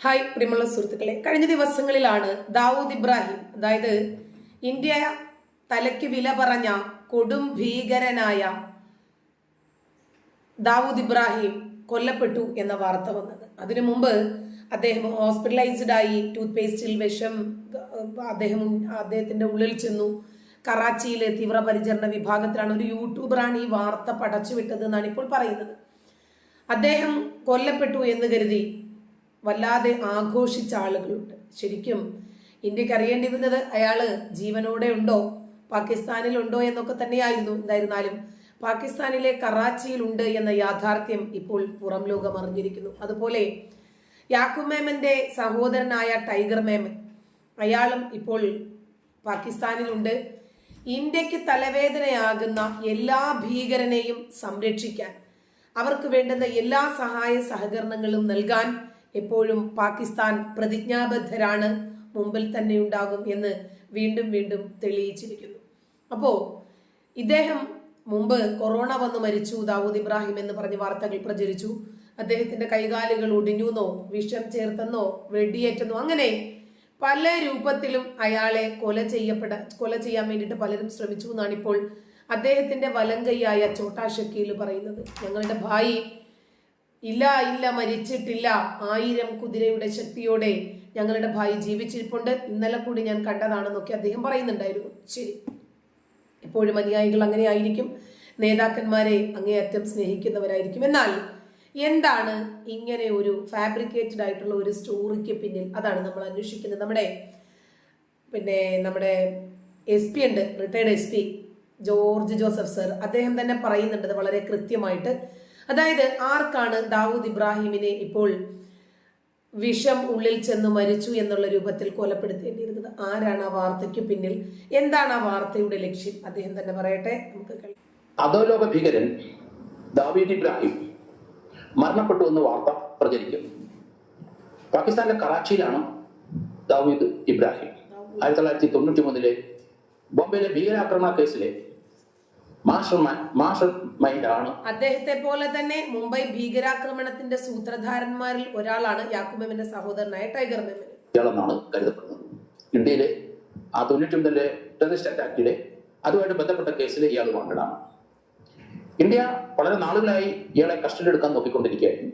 Hi പ്രിയമുള്ള സുഹൃത്തുക്കളെ. കഴിഞ്ഞ ദിവസങ്ങളിലാണ് ദാവൂദ് ഇബ്രാഹിം അതായത് ഇന്ത്യ തലയ്ക്ക് വില പറഞ്ഞ കൊടും ഭീകരനായ ദാവൂദ് ഇബ്രാഹിം കൊല്ലപ്പെട്ടു എന്ന വാർത്ത വന്നത്. അതിനു മുമ്പ് അദ്ദേഹം ഹോസ്പിറ്റലൈസ്ഡ് ആയി ടൂത്ത് പേസ്റ്റിൽ വിഷം അദ്ദേഹം അദ്ദേഹത്തിന്റെ ഉള്ളിൽ ചെന്നു. കറാച്ചിയിലെ തീവ്രപരിചരണ വിഭാഗത്തിലാണ് ഒരു യൂട്യൂബറാണ് ഈ വാർത്ത പടച്ചുവിട്ടത് എന്നാണ് ഇപ്പോൾ പറയുന്നത്. അദ്ദേഹം കൊല്ലപ്പെട്ടു എന്ന് കരുതി വല്ലാതെ ആഘോഷിച്ച ആളുകളുണ്ട്. ശരിക്കും ഇന്ത്യയ്ക്ക് അറിയേണ്ടിയിരുന്നത് അയാൾ ജീവനോടെ ഉണ്ടോ? പാകിസ്ഥാനിലുണ്ടോ എന്നൊക്കെ തന്നെയായിരുന്നു എന്തായിരുന്നാലും. പാകിസ്ഥാനിലെ കറാച്ചിയിലുണ്ട് എന്ന യാഥാർത്ഥ്യം ഇപ്പോൾ പുറം ലോകം അറിഞ്ഞിരിക്കുന്നു. അതുപോലെ യാക്കൂബ് മേമന്റെ സഹോദരനായ ടൈഗർ മേമൻ അയാളും ഇപ്പോൾ പാകിസ്ഥാനിലുണ്ട്. ഇന്ത്യയ്ക്ക് തലവേദനയാകുന്ന എല്ലാ ഭീകരനെയും സംരക്ഷിക്കാൻ അവർക്ക് വേണ്ടുന്ന എല്ലാ സഹായ സഹകരണങ്ങളും നൽകാൻ എപ്പോഴും പാകിസ്ഥാൻ പ്രതിജ്ഞാബദ്ധരാണ് മുമ്പിൽ തന്നെ ഉണ്ടാകും എന്ന് വീണ്ടും വീണ്ടും തെളിയിച്ചിരിക്കുന്നു. അപ്പോൾ ഇദ്ദേഹം മുമ്പ് കൊറോണ വന്ന് മരിച്ചു ദാവൂദ് ഇബ്രാഹിം എന്ന് പറഞ്ഞ് വാർത്തകൾ പ്രചരിച്ചു. അദ്ദേഹത്തിന്റെ കൈകാലുകൾ ഒടിഞ്ഞുവെന്നോ വിഷം ചേർത്തെന്നോ വെടിയേറ്റെന്നോ അങ്ങനെ പല രൂപത്തിലും അയാളെ കൊല ചെയ്യപ്പെട കൊല ചെയ്യാൻ വേണ്ടിയിട്ട് പലരും ശ്രമിച്ചു എന്നാണ് ഇപ്പോൾ അദ്ദേഹത്തിന്റെ വലങ്കൈയായ ചോട്ടാ ഷക്കീൽ പറയുന്നത്. ഞങ്ങളുടെ ഭായി ഇല്ല ഇല്ല മരിച്ചിട്ടില്ല. ആയിരം കുതിരയുടെ ശക്തിയോടെ ഞങ്ങളുടെ ഭായി ജീവിച്ചിരിപ്പുണ്ട്. ഇന്നലെ കൂടി ഞാൻ കണ്ടതാണെന്നൊക്കെ അദ്ദേഹം പറയുന്നുണ്ടായിരുന്നു. ശരി. എപ്പോഴും അനുയായികൾ അങ്ങനെ ആയിരിക്കും. നേതാക്കന്മാരെ അങ്ങേയറ്റം സ്നേഹിക്കുന്നവരായിരിക്കും. എന്നാൽ എന്താണ് ഇങ്ങനെ ഒരു ഫാബ്രിക്കേറ്റഡ് ആയിട്ടുള്ള ഒരു സ്റ്റോറിക്ക് പിന്നിൽ? അതാണ് നമ്മൾ അന്വേഷിക്കുന്നത്. നമ്മുടെ പിന്നെ നമ്മുടെ എസ് പി ഉണ്ട്. Retired S P George Joseph sir അദ്ദേഹം തന്നെ പറയുന്നുണ്ട് വളരെ കൃത്യമായിട്ട്. അതായത് ആർക്കാണ് ദാവൂദ് ഇബ്രാഹിമിനെ ഇപ്പോൾ വിഷം ഉള്ളിൽ ചെന്ന് മരിച്ചു എന്നുള്ള രൂപത്തിൽ കൊലപ്പെടുത്തേണ്ടിയിരുന്നത്? ആരാണ് ആ വാർത്തയ്ക്ക് പിന്നിൽ? എന്താണ് ആ വാർത്തയുടെ ലക്ഷ്യം? അദ്ദേഹം തന്നെ പറയട്ടെ. നമുക്ക്. അധോലോക ഭീകരൻ ദാവീദ് ഇബ്രാഹിം മരണപ്പെട്ടു എന്ന വാർത്ത പ്രചരിക്കും. പാകിസ്ഥാനിലെ കറാച്ചിയിലാണ് ദാവീദ് ഇബ്രാഹിം. ആയിരത്തി തൊള്ളായിരത്തി തൊണ്ണൂറ്റി മൂന്നിലെ ബോംബെയിലെ ഭീകരാക്രമണ കേസിലെ മാസ്റ്റർ മാസ്റ്റർ അദ്ദേഹത്തെ പോലെ തന്നെ മുംബൈ ഭീകരാക്രമണത്തിന്റെ സൂത്രധാരന്മാരിൽ ഒരാളാണ് യാക്കുബേമിന്റെ സഹോദരനായ ടൈഗർ മെമൻ ഇയാളെന്നാണ് കരുതപ്പെടുന്നത്. ഇന്ത്യയിലെ ആ തൊണ്ണൂറ്റി മൂന്നിലെ ടെററിസ്റ്റ് അറ്റാക്കിലെ അതുമായിട്ട് ബന്ധപ്പെട്ട കേസിൽ ഇയാൾ വാണ്ടഡാണ്. ഇന്ത്യ വളരെ നാളുകളായി ഇയാളെ കസ്റ്റഡി എടുക്കാൻ നോക്കിക്കൊണ്ടിരിക്കുകയായിരുന്നു.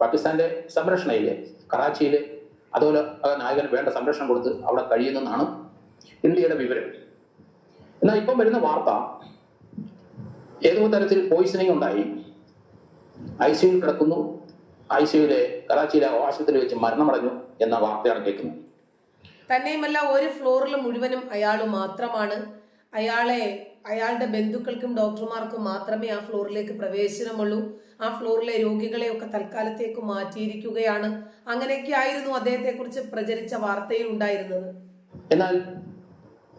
പാകിസ്ഥാന്റെ സംരക്ഷണയിലെ കറാച്ചിയിലെ അതുപോലെ നായകന് വേണ്ട സംരക്ഷണം കൊടുത്ത് അവിടെ കഴിയുന്നെന്നാണ് ഇന്ത്യയുടെ വിവരം. എന്നാൽ ഇപ്പം വരുന്ന വാർത്ത ഏതോ തരത്തിൽ പോയിസണിങ് ഉണ്ടായി. ഐ സിയുയിൽ കിടക്കുന്നു. ഐ സിയുയിലെ കറാച്ചിയിലെ ആശുപത്രിയിൽ വെച്ച് മരണമടഞ്ഞു എന്ന വാർത്തയാണ് കേൾക്കുന്നത്. തന്നെയുമല്ല ഒരു ഫ്ലോറിൽ മുഴുവനും അയാൾ മാത്രമാണ്. അയാളെ അയാളുടെ ബന്ധുക്കൾക്കും ഡോക്ടർമാർക്കും മാത്രമേ ആ ഫ്ലോറിലേക്ക് പ്രവേശനമുള്ളൂ. ആ ഫ്ലോറിലെ രോഗികളെയൊക്കെ തൽക്കാലത്തേക്ക് മാറ്റിയിരിക്കുകയാണ്. അങ്ങനെയൊക്കെ ആയിരുന്നു അദ്ദേഹത്തെ കുറിച്ച് പ്രചരിച്ച വാർത്തയിൽ ഉണ്ടായിരുന്നത്. എന്നാൽ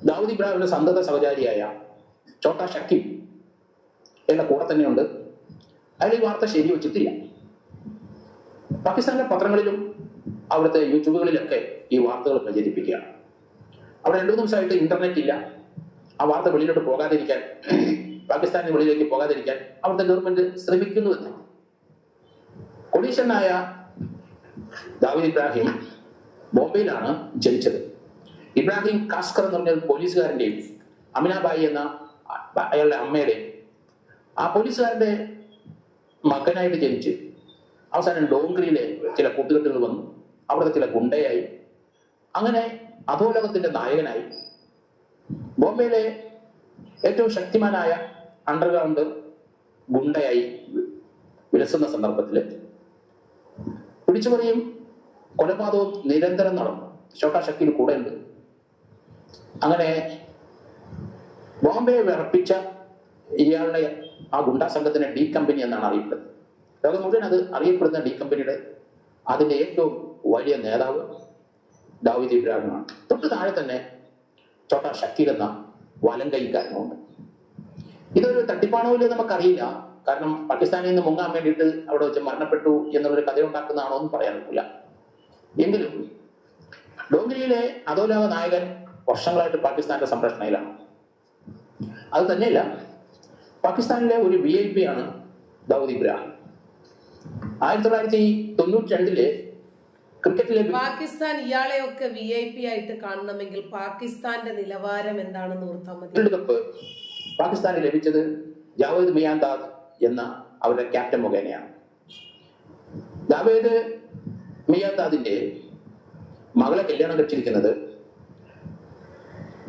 ദാവൂദ് ഇബ്രാഹിമിന്റെ സന്തത സഹചാരിയായ ചോട്ടാ ഷക്കീം എന്റെ കൂടെ തന്നെയുണ്ട്. അയാൾ ഈ വാർത്ത ശരി വെച്ചിട്ടില്ല. പാകിസ്ഥാനിലെ പത്രങ്ങളിലും അവിടുത്തെ യൂട്യൂബുകളിലൊക്കെ ഈ വാർത്തകൾ പ്രചരിപ്പിക്കുകയാണ്. അവിടെ രണ്ടു ദിവസമായിട്ട് ഇന്റർനെറ്റ് ഇല്ല. ആ വാർത്ത വെളിയിലോട്ട് പോകാതിരിക്കാൻ പാകിസ്ഥാനിന് വെളിയിലേക്ക് പോകാതിരിക്കാൻ അവിടുത്തെ ഗവൺമെന്റ് ശ്രമിക്കുന്നു എന്നാണ്. കൊടീശ്വരനായ ദാവീദ് ഇബ്രാഹിം ബോംബെയിലാണ് ജനിച്ചത്. ഇബ്രാഹിം കാസ്കർ എന്ന് പറഞ്ഞ പോലീസുകാരന്റെയും അമിനാബായി എന്ന അയാളുടെ അമ്മയുടെയും ആ പോലീസുകാരന്റെ മകനായിട്ട് ജനിച്ച് അവസാനം ഡോങ്ക്രിയിലെ ചില കൂട്ടുകെട്ടുകൾ വന്നു. അവിടുത്തെ ചില ഗുണ്ടയായി. അങ്ങനെ അധോലോകത്തിന്റെ നായകനായി. ബോംബെയിലെ ഏറ്റവും ശക്തിമാനായ അണ്ടർഗ്രൗണ്ട് ഗുണ്ടയായി വിലസുന്ന സന്ദർഭത്തിൽ പിടിച്ചുപറിയും കൊലപാതകവും നിരന്തരം നടന്നു. ഷോട്ടാ ഷക്കീൽ കൂടെ ഉണ്ട് അങ്ങനെ ബോംബെ വിറപ്പിച്ച ഇയാളുടെ ആ ഗുണ്ടാ സംഘത്തിന് ഡി കമ്പനി എന്നാണ് അറിയപ്പെടുന്നത്. ലോകം മുഴുവൻ അത് അറിയപ്പെടുന്ന ഡി കമ്പനിയുടെ അതിന്റെ ഏറ്റവും വലിയ നേതാവ് ദാവീദ് ഇബ്രാഹിമാണ്. തൊട്ട് താഴെ തന്നെ ചോട്ടാ ഷക്കീൽ എന്ന വലങ്കൈക്കാരനുണ്ട്. ഇതൊരു തട്ടിപ്പാണോ ഇല്ലയോ നമുക്കറിയില്ല. കാരണം പാകിസ്ഥാനിൽ നിന്ന് മുങ്ങാൻ വേണ്ടിയിട്ട് അവിടെ വെച്ച് മരണപ്പെട്ടു എന്നുള്ളൊരു കഥ ഉണ്ടാക്കുന്നതാണോ എന്ന് പറയാൻ പറ്റില്ല എങ്കിലും ഡോങ്കരിയിലെ അധോലോക നായകൻ വർഷങ്ങളായിട്ട് പാകിസ്ഥാന്റെ സംരക്ഷണയിലാണ്. അത് തന്നെയല്ല പാകിസ്ഥാനിലെ ഒരു വി ഐ പി ആണ് ദൗദ് ഇബ്രാഹിം. ആയിരത്തി തൊള്ളായിരത്തി തൊണ്ണൂറ്റി രണ്ടിൽ ക്രിക്കറ്റിലെ പാകിസ്ഥാൻ ഇയാളെയൊക്കെ വി ഐ പി ആയിട്ട് കാണണമെങ്കിൽ പാകിസ്ഥാന്റെ നിലവാരം എന്താണെന്ന് ഓർത്താൽ മതി. കപ്പ് പാകിസ്ഥാന് ലഭിച്ചത് ജാവേദ് മിയാന്താദ് എന്ന അവരുടെ ക്യാപ്റ്റൻ മുഖേനയാണ് ജാവേദ് മിയാന്താദിന്റെ മകളെ കല്യാണം കഴിച്ചിരിക്കുന്നത്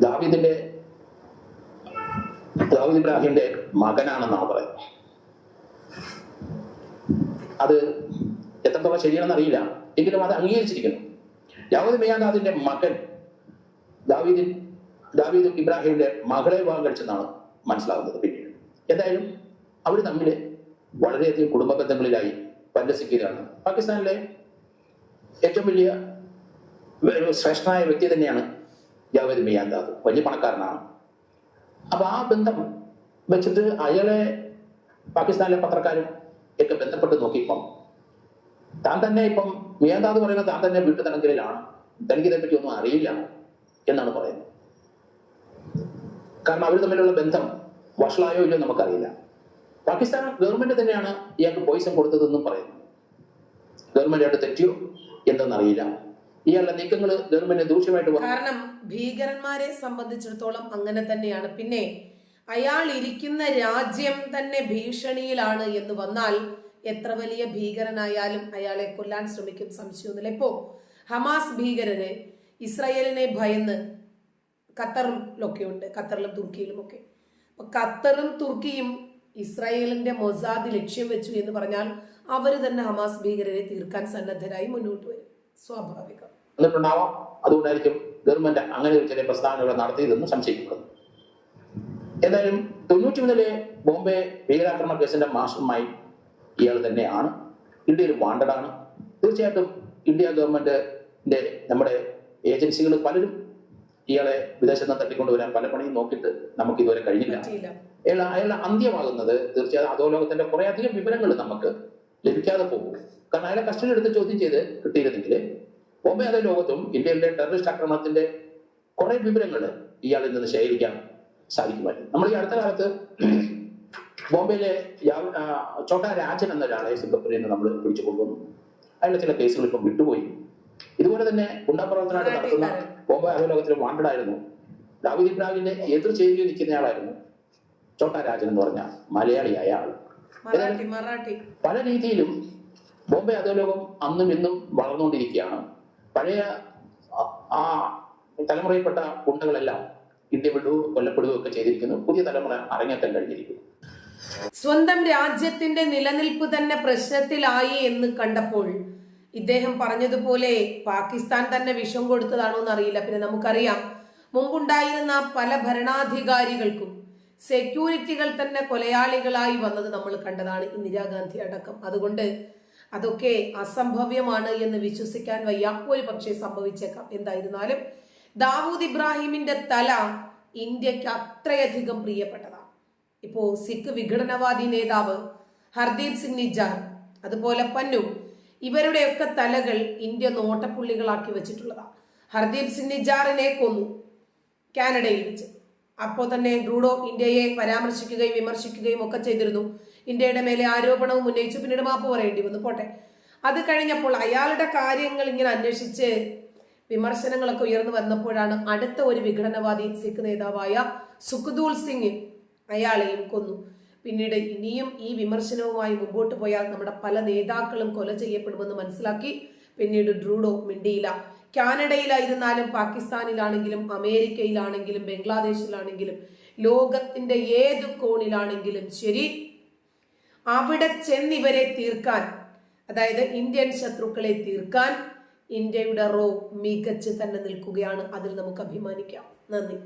ദാവീദിന്റെ ദാവീദ് ഇബ്രാഹിമിന്റെ മകനാണെന്നാണ് പറയുന്നത്. അത് എത്രത്തോളം ശരിയാണെന്ന് അറിയില്ല. എങ്കിലും അത് അംഗീകരിച്ചിരിക്കുന്നു. ദാവൂദ് മിയാദാദിന്റെ മകൻ ദാവീദിൻ ദാവീദ് ഇബ്രാഹിമിന്റെ മകളെ വിവാഹം കഴിച്ചെന്നാണ് മനസ്സിലാവുന്നത് പിന്നീട്. എന്തായാലും അവർ തമ്മിൽ വളരെയധികം കുടുംബ ബന്ധങ്ങളിലായി പരിലസിക്കുകയാണ് പാകിസ്ഥാനിലെ ഏറ്റവും വലിയ ശ്രേഷ്ഠനായ വ്യക്തി തന്നെയാണ് ജാവേദ് മിയാന്താദ് വലിയ പണക്കാരനാണ്. അപ്പൊ ആ ബന്ധം വെച്ചിട്ട് അയാളെ പാകിസ്ഥാനിലെ പത്രക്കാരും ഒക്കെ ബന്ധപ്പെട്ട് നോക്കിയപ്പം താൻ തന്നെ ഇപ്പം എന്ന് പറയുന്നത് താൻ തന്നെ വീട്ടുതടങ്കലിലാണ്. തനിക്ക് ഇതേപ്പറ്റി ഒന്നും അറിയില്ല എന്നാണ് പറയുന്നത്. കാരണം അവർ തമ്മിലുള്ള ബന്ധം വഷളായോ ഇല്ലയോ നമുക്കറിയില്ല. പാകിസ്ഥാൻ ഗവൺമെന്റ് തന്നെയാണ് ഇയാൾക്ക് പോയിസൺ കൊടുത്തതെന്നും പറയുന്നു. ഗവൺമെന്റ് ആയിട്ട് തെറ്റിയോ എന്തെന്നറിയില്ല. ഇയാളുടെ നീക്കങ്ങൾ ഗവൺമെന്റ് ദൂഷ്യമായിട്ട് കാരണം ഭീകരന്മാരെ സംബന്ധിച്ചിടത്തോളം അങ്ങനെ തന്നെയാണ്. പിന്നെ അയാൾ ഇരിക്കുന്ന രാജ്യം തന്നെ ഭീഷണിയിലാണ് എന്ന് വന്നാൽ എത്ര വലിയ ഭീകരനായാലും അയാളെ കൊല്ലാൻ ശ്രമിക്കും സംശയമൊന്നുമില്ല. ഇപ്പോ ഹമാസ് ഭീകരര് ഇസ്രയേലിനെ ഭയന്ന് ഖത്തറിലൊക്കെ ഉണ്ട് ഖത്തറിലും തുർക്കിയിലും ഒക്കെ അപ്പൊ ഖത്തറും തുർക്കിയും ഇസ്രായേലിന്റെ മൊസാദ് ലക്ഷ്യം വെച്ചു എന്ന് പറഞ്ഞാൽ അവർ തന്നെ ഹമാസ് ഭീകരരെ തീർക്കാൻ സന്നദ്ധരായി മുന്നോട്ട് വരും. സ്വാഭാവികം. എന്നിട്ടുണ്ടാവാം അതുകൊണ്ടായിരിക്കും ഗവൺമെന്റ് അങ്ങനെ ഒരു ചെറിയ പ്രസ്താവനകൾ നടത്തിയതെന്ന് സംശയിക്കപ്പെടുന്നു. എന്തായാലും തൊണ്ണൂറ്റി മൂന്നിലെ ബോംബെ ഭീകരാക്രമണ കേസിന്റെ മാസ്റ്റർ മൈൻഡ് ഇയാൾ തന്നെയാണ്. ഇന്ത്യയിൽ വാണ്ടഡ് ആണ് തീർച്ചയായിട്ടും ഇന്ത്യ ഗവൺമെന്റിന്റെ നമ്മുടെ ഏജൻസികൾ പലരും ഇയാളെ വിദേശത്ത് നിന്ന് തട്ടിക്കൊണ്ടുവരാൻ പല പണിയും നോക്കിയിട്ട് നമുക്ക് ഇതുവരെ കഴിഞ്ഞില്ല. അയാൾ അയാളുടെ അന്ത്യമാകുന്നത് തീർച്ചയായും അധോലോകത്തിന്റെ കുറെ അധികം വിവരങ്ങൾ നമുക്ക് ലഭിക്കാതെ പോകും. കാരണം അയാളെ കസ്റ്റഡി എടുത്ത് ചോദ്യം ചെയ്ത് കിട്ടിയിരുന്നെങ്കിൽ ബോംബെ അതേ ലോകത്തും ഇന്ത്യയിലെ ടെററിസ്റ്റ് ആക്രമണത്തിന്റെ കുറെ വിവരങ്ങൾ ഇയാളിൽ നിന്ന് ശേഖരിക്കാൻ സാധിക്കുമായിരുന്നു. നമ്മൾ ഈ അടുത്ത കാലത്ത് ബോംബെയിലെ ചോട്ടാ രാജൻ എന്ന ഒരാളെ സിംഗപ്പൂരിൽ നിന്ന് നമ്മൾ പിടിച്ചു കൊണ്ടുവന്നു. അതിലെ ചില കേസുകൾ ഇപ്പം വിട്ടുപോയി. ഇതുപോലെ തന്നെ ഗുണ്ടാപ്രവർത്തനമായിട്ട് നടത്തുന്ന ബോംബെ അധോലോകത്തിൽ വാണ്ടഡ് ആയിരുന്നു. ദാവീദ് ഇബ്രാഹിമിന്റെ എതിർ ചേരിയിൽ നിൽക്കുന്നയാളായിരുന്നു ചോട്ടാ രാജൻ എന്ന് പറഞ്ഞ മലയാളിയായ ആൾ പല രീതിയിലും ബോംബെ അധോലോകം അന്നും ഇന്നും വളർന്നുകൊണ്ടിരിക്കുകയാണ്. പഴയ ആ- തലമുറയിൽപ്പെട്ട ഗുണ്ടകളെല്ലാം ഇന്ത്യ വിടുകയോ കൊല്ലപ്പെടുകയോ ഒക്കെ ചെയ്തിരിക്കുന്നു. പുതിയ തലമുറ അരങ്ങേറ്റം കഴിഞ്ഞിരിക്കുന്നു. സ്വന്തം രാജ്യത്തിന്റെ നിലനിൽപ്പ് തന്നെ പ്രശ്നത്തിലായി എന്ന് കണ്ടപ്പോൾ ഇദ്ദേഹം പറഞ്ഞതുപോലെ പാകിസ്ഥാൻ തന്നെ വിഷം കൊടുത്തതാണോ എന്നറിയില്ല പിന്നെ നമുക്കറിയാം മുമ്പുണ്ടായിരുന്ന പല ഭരണാധികാരികൾക്കും സെക്യൂരിറ്റികൾ തന്നെ കൊലയാളികളായി വന്നത് നമ്മൾ കണ്ടതാണ് ഇന്ദിരാഗാന്ധി അടക്കം. അതുകൊണ്ട് അതൊക്കെ അസംഭവ്യമാണ് എന്ന് വിശ്വസിക്കാൻ വയ്യ. ഒരു പക്ഷേ സംഭവിച്ചേക്കാം. എന്തായിരുന്നാലും ദാവൂദ് ഇബ്രാഹിമിന്റെ തല ഇന്ത്യയ്ക്ക് അത്രയധികം പ്രിയപ്പെട്ടതാണ്. ഇപ്പോ സിഖ് വിഘടനവാദി നേതാവ് ഹർദീപ് സിംഗ് നിജാർ അതുപോലെ പന്നു ഇവരുടെയൊക്കെ തലകൾ ഇന്ത്യ നോട്ടപ്പുള്ളികളാക്കി വെച്ചിട്ടുള്ളതാണ് ഹർദീപ് സിംഗ് നിജാറിനെ കൊന്നു കാനഡയിൽ വെച്ച്. അപ്പോൾ തന്നെ ഡ്രൂഡോ ഇന്ത്യയെ പരാമർശിക്കുകയും വിമർശിക്കുകയും ഒക്കെ ചെയ്തിരുന്നു. ഇന്ത്യയുടെ മേലെ ആരോപണവും ഉന്നയിച്ചു. പിന്നീട് മാപ്പ് പറയേണ്ടി വന്നു. പോട്ടെ. അത് കഴിഞ്ഞപ്പോൾ അയാളുടെ കാര്യങ്ങൾ ഇങ്ങനെ അന്വേഷിച്ച് വിമർശനങ്ങളൊക്കെ ഉയർന്നു വന്നപ്പോഴാണ് അടുത്ത ഒരു വിഘടനവാദി സിഖ് നേതാവായ സുഖദൂൽ സിംഗ് അയാളെയും കൊന്നു. പിന്നീട് ഇനിയും ഈ വിമർശനവുമായി മുമ്പോട്ട് പോയാൽ നമ്മുടെ പല നേതാക്കളും കൊല ചെയ്യപ്പെടുമെന്ന് മനസ്സിലാക്കി. പിന്നീട് ഡ്രൂഡോ മിണ്ടിയില്ല. കാനഡയിലായിരുന്നാലും പാകിസ്ഥാനിലാണെങ്കിലും അമേരിക്കയിലാണെങ്കിലും ബംഗ്ലാദേശിലാണെങ്കിലും ലോകത്തിന്റെ ഏത് കോണിലാണെങ്കിലും ശരി അവിടെ ചെന്നിവരെ തീർക്കാൻ അതായത് ഇന്ത്യൻ ശത്രുക്കളെ തീർക്കാൻ ഇന്ത്യയുടെ റോ മികച്ച് തന്നെ നിൽക്കുകയാണ്. അതിൽ നമുക്ക് അഭിമാനിക്കാം. നന്ദി.